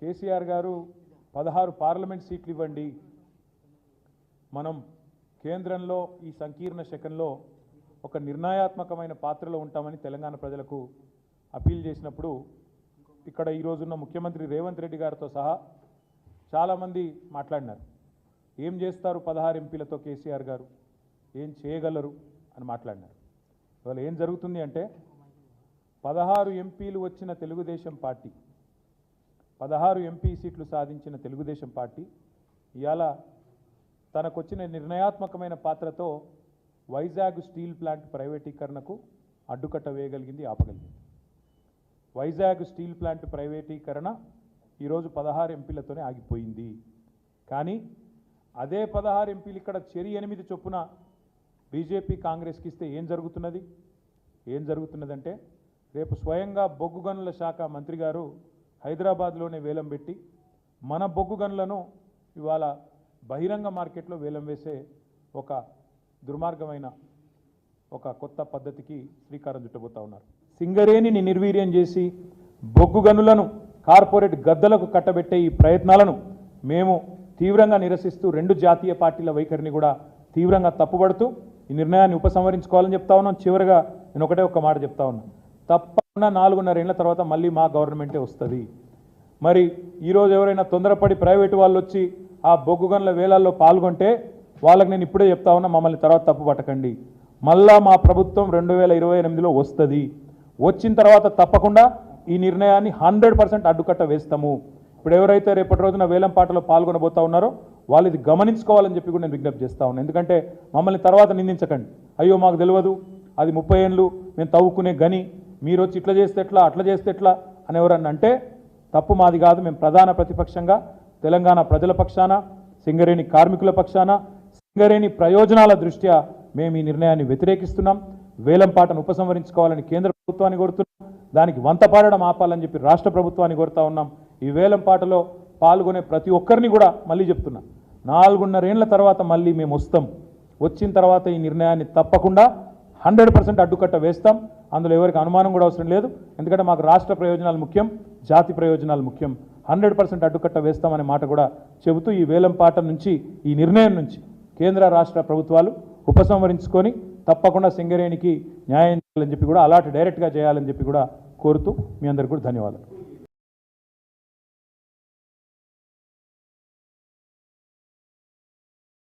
కేసీఆర్ గారు పదహారు పార్లమెంట్ సీట్లు ఇవ్వండి. మనం కేంద్రంలో ఈ సంకీర్ణ శకంలో ఒక నిర్ణయాత్మకమైన పాత్రలో ఉంటామని తెలంగాణ ప్రజలకు అపీల్ చేసినప్పుడు ఇక్కడ ఈరోజున్న ముఖ్యమంత్రి రేవంత్ రెడ్డి గారితో సహా చాలామంది మాట్లాడినారు. ఏం చేస్తారు పదహారు ఎంపీలతో కేసీఆర్ గారు? ఏం చేయగలరు? అని మాట్లాడినారు. ఇవాళ ఏం జరుగుతుంది అంటే పదహారు ఎంపీలు వచ్చిన తెలుగుదేశం పార్టీ పదహారు ఎంపీ సీట్లు సాధించిన తెలుగుదేశం పార్టీ ఇవాళ తనకొచ్చిన నిర్ణయాత్మకమైన పాత్రతో వైజాగ్ స్టీల్ ప్లాంట్ ప్రైవేటీకరణకు అడ్డుకట్ట వేయగలిగింది ఆపగలిగింది. వైజాగ్ స్టీల్ ప్లాంట్ ప్రైవేటీకరణ ఈరోజు పదహారు ఎంపీలతోనే ఆగిపోయింది. కానీ అదే పదహారు ఎంపీలు ఇక్కడ చెరి ఎనిమిది చొప్పున బీజేపీ కాంగ్రెస్కి ఇస్తే ఏం జరుగుతున్నది? ఏం జరుగుతున్నదంటే రేపు స్వయంగా బొగ్గు గనుల శాఖ మంత్రి గారు హైదరాబాద్లోనే వేలం పెట్టి మన బొగ్గు గనులను ఇవాళ బహిరంగ మార్కెట్లో వేలం వేసే ఒక దుర్మార్గమైన ఒక కొత్త పద్ధతికి శ్రీకారం చుట్టబోతా ఉన్నారు. సింగరేణిని నిర్వీర్యం చేసి బొగ్గు గనులను కార్పొరేట్ గద్దలకు కట్టబెట్టే ఈ ప్రయత్నాలను మేము తీవ్రంగా నిరసిస్తూ రెండు జాతీయ పార్టీల వైఖరిని కూడా తీవ్రంగా తప్పుపడుతూ ఈ నిర్ణయాన్ని ఉపసంహరించుకోవాలని చెప్తా ఉన్నాం. చివరిగా నేను ఒకటే ఒక మాట చెప్తా ఉన్నాను తప్ప నాలుగున్నర ఏళ్ళ తర్వాత మళ్ళీ మా గవర్నమెంటే వస్తుంది. మరి ఈరోజు ఎవరైనా తొందరపడి ప్రైవేటు వాళ్ళు వచ్చి ఆ బొగ్గు గనుల వేలాల్లో పాల్గొంటే వాళ్ళకి నేను ఇప్పుడే చెప్తా ఉన్నా మమ్మల్ని తర్వాత తప్పు పట్టకండి. మళ్ళా మా ప్రభుత్వం రెండు వేల ఇరవై ఎనిమిదిలో వస్తుంది. వచ్చిన తర్వాత తప్పకుండా ఈ నిర్ణయాన్ని హండ్రెడ్ పర్సెంట్ అడ్డుకట్ట వేస్తాము. ఇప్పుడు ఎవరైతే రేపటి రోజున వేలం పాటలో పాల్గొనబోతా ఉన్నారో వాళ్ళు ఇది గమనించుకోవాలని చెప్పి కూడా నేను విజ్ఞప్తి చేస్తా ఉన్నాను ఎందుకంటే మమ్మల్ని తర్వాత నిందించకండి. అయ్యో మాకు తెలియదు అది ముప్పై ఏళ్ళు మేము తవ్వుకునే గని. మీరు వచ్చి ఇట్లా చేస్తే ఎట్లా అట్లా చేస్తే ఎట్లా అని ఎవరన్నా అంటే తప్పు మాది కాదు మేము ప్రధాన ప్రతిపక్షంగా తెలంగాణ ప్రజల పక్షాన సింగరేణి కార్మికుల పక్షాన సింగరేణి ప్రయోజనాల దృష్ట్యా మేము ఈ నిర్ణయాన్ని వ్యతిరేకిస్తున్నాం. వేలంపాటను ఉపసంహరించుకోవాలని కేంద్ర ప్రభుత్వాన్ని కోరుతున్నాం. దానికి వంత పాడడం ఆపాలని చెప్పి రాష్ట్ర ప్రభుత్వాన్ని కోరుతా ఉన్నాం. ఈ వేలంపాటలో పాల్గొనే ప్రతి ఒక్కరిని కూడా మళ్ళీ చెప్తున్నా. నాలుగున్నరేళ్ళ తర్వాత మళ్ళీ మేము వస్తాం. వచ్చిన తర్వాత ఈ నిర్ణయాన్ని తప్పకుండా హండ్రెడ్ పర్సెంట్ అడ్డుకట్ట వేస్తాం. అందులో ఎవరికి అనుమానం కూడా అవసరం లేదు. ఎందుకంటే మాకు రాష్ట్ర ప్రయోజనాలు ముఖ్యం జాతి ప్రయోజనాలు ముఖ్యం. హండ్రెడ్ పర్సెంట్ అడ్డుకట్ట వేస్తామనే మాట కూడా చెబుతూ ఈ వేలంపాట నుంచి ఈ నిర్ణయం నుంచి కేంద్ర రాష్ట్ర ప్రభుత్వాలు ఉపసంహరించుకొని తప్పకుండా సింగరేణికి న్యాయం చేయాలని చెప్పి కూడా అలాంటి డైరెక్ట్గా చేయాలని చెప్పి కూడా కోరుతూ మీ అందరికీ కూడా ధన్యవాదాలు.